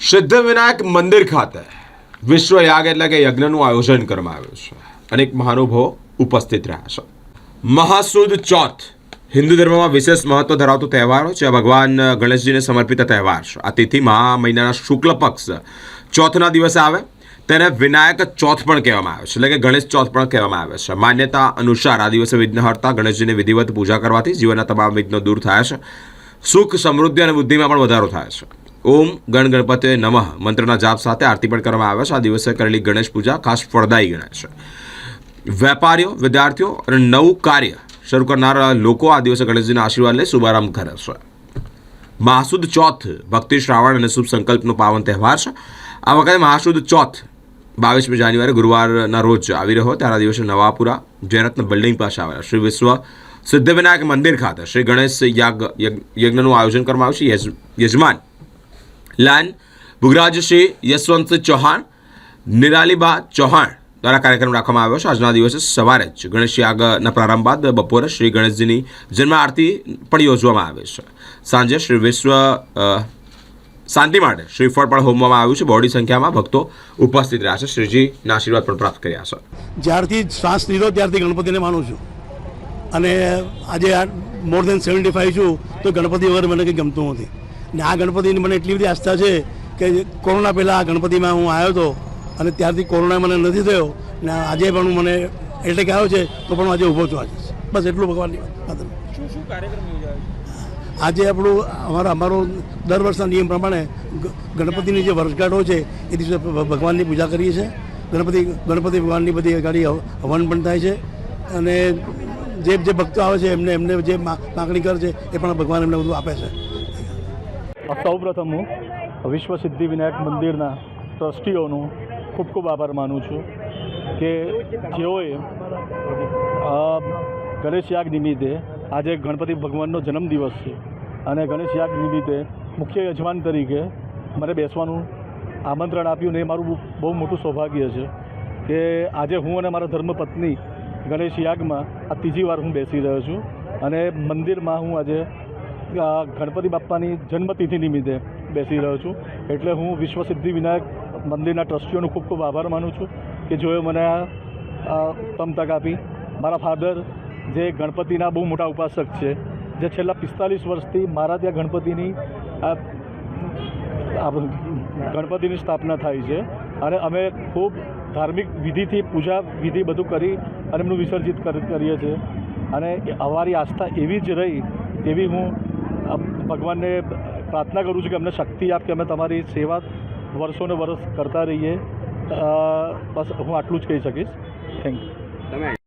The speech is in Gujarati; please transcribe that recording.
સિદ્ધિવિનાયક મંદિર ખાતે વિશ્વ યાગ એટલે કે યજ્ઞનું આયોજન કરવામાં આવ્યું છે. અનેક મહાનુભાવો ઉપસ્થિત રહ્યા છે. મહાસુદ ચોથ હિન્દુ ધર્મમાં વિશેષ મહત્વ ધરાવતો તહેવાર છે. ભગવાન ગણેશજીને સમર્પિત તહેવાર છે. આ તિથિ મહા મહિનાના શુક્લ પક્ષ ચોથના દિવસે આવે. તેને વિનાયક ચોથ પણ કહેવામાં આવે છે. એટલે કે ગણેશ ચોથ પણ કહેવામાં આવે છે. માન્યતા અનુસાર આ દિવસે વિઘ્નહર્તા ગણેશજીને વિધિવત પૂજા કરવાથી જીવનના તમામ વિઘ્નો દૂર થાય છે. સુખ, સમૃદ્ધિ અને બુદ્ધિમાં પણ વધારો થાય છે. ઓમ ગણ ગણપતિ નમઃ. મંત્રના જાપ સાથે આરતી પણ કરવામાં આવે છે. આ દિવસે કરેલી ગણેશ પૂજા ખાસ ફળદાયી ગણાય છે. વેપારીઓ, વિદ્યાર્થીઓ અને નવું કાર્ય શરૂ કરનારા લોકો આ દિવસે ગણેશજીના આશીર્વાદ લઈ શુભારંભ કરે છે. મહાસુદ ચોથ, ભક્તિ શ્રાવણ અને શુભ સંકલ્પનો પાવન તહેવાર છે. આ વખતે મહાસુદ ચોથ, બાવીસમી જાન્યુઆરી ગુરુવારના રોજ આવી રહ્યો ત્યારે આ દિવસે નવાપુરા જયરત્ન બિલ્ડિંગ પાસે આવેલા શ્રી વિશ્વ સિદ્ધિવિનાયક મંદિર ખાતે શ્રી ગણેશ યાગ યજ્ઞનું આયોજન કરવામાં આવ્યું છે. યજ- યજમાન લાન ભુગરાજશ્રી યશવંત ચૌહાણ નિરાલીબા ચૌહાણ દ્વારા કાર્યક્રમ રાખવામાં આવ્યો છે આજના દિવસે સવારે જ ગણેશ યાગના પ્રારંભ બાદ બપોરે શ્રી ગણેશજીની જન્મ આરતી પણ યોજવામાં આવે છે સાંજે શ્રી વિશ્વ શાંતિ માટે શ્રીફળ પણ હોમવામાં આવ્યું છે બહોળી સંખ્યામાં ભક્તો ઉપસ્થિત રહ્યા છે શ્રીજીના આશીર્વાદ પણ પ્રાપ્ત કર્યા છે જ્યારથી શ્વાસ લીધો ત્યારથી ગણપતિને માનું છું। અને આજે મોર દેન સેવન્ટી ફાઈવ છું, તો ગણપતિ વગર મને કંઈ ગમતું નથી। ને આ ગણપતિની મને એટલી બધી આસ્થા છે કે કોરોના પહેલાં આ ગણપતિમાં હું આવ્યો હતો અને ત્યારથી કોરોના મને નથી થયો ને આજે પણ હું મને એટેક આવ્યો છે તો પણ હું આજે ઊભો છું આજે. બસ એટલું ભગવાનની વાત? આજે આપણું અમારા અમારો દર વર્ષના નિયમ પ્રમાણે ગણપતિની જે વર્ષગાંઠો છે એ દિવસે ભગવાનની પૂજા કરીએ છીએ. ગણપતિ ગણપતિ ભગવાનની બધી ગાડી હવન પણ થાય છે અને જે જે ભક્તો આવે છે એમને એમને જે માગણી કરે છે એ પણ ભગવાન એમને બધું આપે છે. સૌપ્રથમ હું વિશ્વ સિદ્ધિ વિનાયક મંદિરના ટ્રસ્ટીઓનું ખૂબ ખૂબ આભાર માનું છું કે જેઓએ ગણેશ યાગ નિમિત્તે આજે ગણપતિ ભગવાનનો જન્મદિવસ છે અને ગણેશ યાગ નિમિત્તે મુખ્ય યજમાન તરીકે મને બેસવાનું આમંત્રણ આપ્યું ને એ મારું બહુ- મોટું સૌભાગ્ય છે કે આજે હું અને મારા ધર્મપત્ની ગણેશ યાગમાં આ ત્રીજી વાર હું બેસી રહ્યો છું અને મંદિરમાં હું આજે ગણપતિ બાપ્પાની જન્મતિથિ નિમિત્તે બેસી રહ્યો છું. એટલે હું વિશ્વ સિદ્ધિ વિનાયક મંદિરના ટ્રસ્ટીઓનો ખૂબ ખૂબ આભાર માનું છું કે જેઓએ મને આ તમ તક આપી. મારા ફાધર, જે ગણપતિના બહુ મોટા ઉપાસક છે, જે છેલ્લા પિસ્તાલીસ વર્ષથી મારા ત્યાં ગણપતિની ગણપતિની સ્થાપના થાય છે અને અમે ખૂબ ધાર્મિક વિધિથી, પૂજા વિધિ બધું કરી અને એમનું વિસર્જિત કરીએ છીએ. અને અમારી આસ્થા એવી જ રહી એવી હું ભગવાનને પ્રાર્થના કરું છું કે અમને શક્તિ આપ કે અમે તમારી સેવા વર્ષોને વર્ષ કરતા રહીએ. બસ હું આટલું જ કહી શકીશ. Thank you